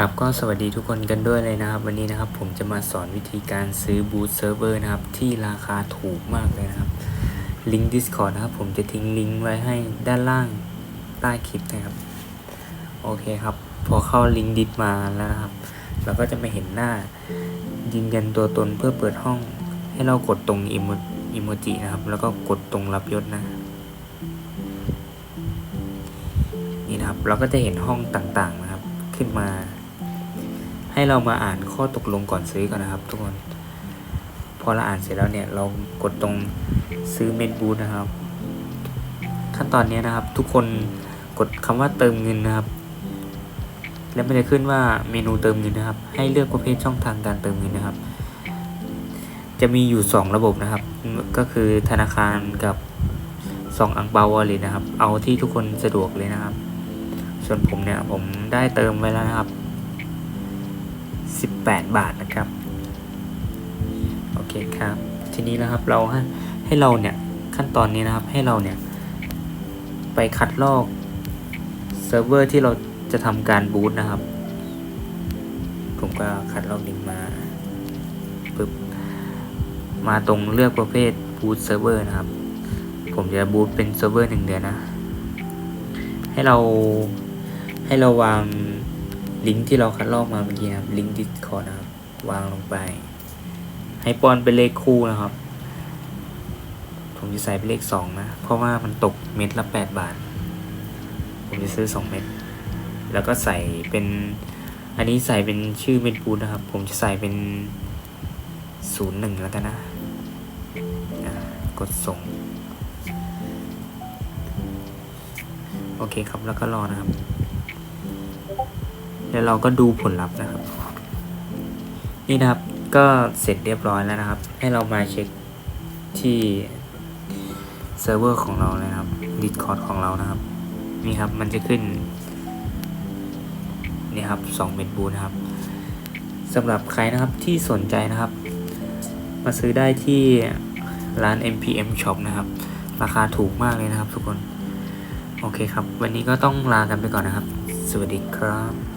ครับก็สวัสดีทุกคนกันด้วยเลยนะครับ วันนี้นะครับผมจะมาสอนวิธีการซื้อบูตเซิร์ฟเวอร์นะครับ ที่ราคาถูกมากเลยนะครับลิงก์ Discord นะครับ ผมจะทิ้งลิงก์ไว้ให้ด้านล่างใต้คลิปนะครับ โอเคครับ พอเข้าลิงก์ดิสมาแล้วนะครับ เราก็จะมาเห็นหน้า ยืนยันตัวตนเพื่อเปิดห้อง ให้เรากดตรงอิโมจินะครับ แล้วก็กดตรงรับยศนะนี่นะครับ เราก็จะเห็นห้องต่างๆนะครับ ขึ้นมา ให้เรามาอ่านข้อตกลงก่อนซื้อก่อนนะครับ ทุกคน พอเราอ่านเสร็จแล้วเนี่ยเรากดตรงซื้อเมนบูธนะครับ ขั้นตอนนี้นะครับ ทุกคนกดคำว่าเติมเงินนะครับ แล้วมันจะขึ้นว่าเมนูเติมเงินนะครับ ให้เลือกประเภทช่องทางการเติมเงินนะครับ จะมีอยู่ 2 ระบบนะครับ ก็คือธนาคารกับ2อังเปาวอลเล็ตนะครับ เอาที่ทุกคนสะดวกเลยนะครับ ส่วนผมเนี่ยผมได้เติมไว้แล้วนะครับ 18 บาทนะครับ โอเคครับ ทีนี้นะครับเราให้ให้เราเนี่ยขั้นตอนนี้นะครับให้เราเนี่ยไปคัดลอกเซิร์ฟเวอร์ที่เราจะทำการบูตนะครับ ผมก็คัดลอกลิงก์มาปึ๊บมาตรงเลือกประเภทบูตเซิร์ฟเวอร์นะครับ ผมจะบูตเป็นเซิร์ฟเวอร์หนึ่งเดือนนะ ให้เราให้เราวาง ลิงก์ที่เราคัดลอกมาเมื่อกี้นะครับลิงก์ Discord นะครับ วางลงไป ให้ป้อนเป็นเลขคู่นะครับ ผมจะใส่เป็นเลขสองนะ เพราะว่ามันตกเม็ดละแปดบาท ผมจะซื้อสองเม็ดแล้วก็ใส่เป็น อันนี้ใส่เป็นชื่อเม็ดปูนนะครับ ผมจะใส่เป็นศูนย์หนึ่งแล้วกันนะกดส่ง โอเคครับแล้วก็รอนะครับ แล้วเราก็ดูผลลัพธ์นะครับ นี่นะครับก็เสร็จเรียบร้อยแล้วนะครับ ให้เรามาเช็คที่เซิร์ฟเวอร์ของเราเลยครับ Discord ของเรานะครับ นี่ครับมันจะขึ้น นี่ครับ2เม็ดบูนะครับสำหรับใครนะครับที่สนใจนะครับ มาซื้อได้ที่ร้าน MPM Shop นะครับ ราคาถูกมากเลยนะครับทุกคน โอเคครับ วันนี้ก็ต้องลากันไปก่อนนะครับ สวัสดีครับ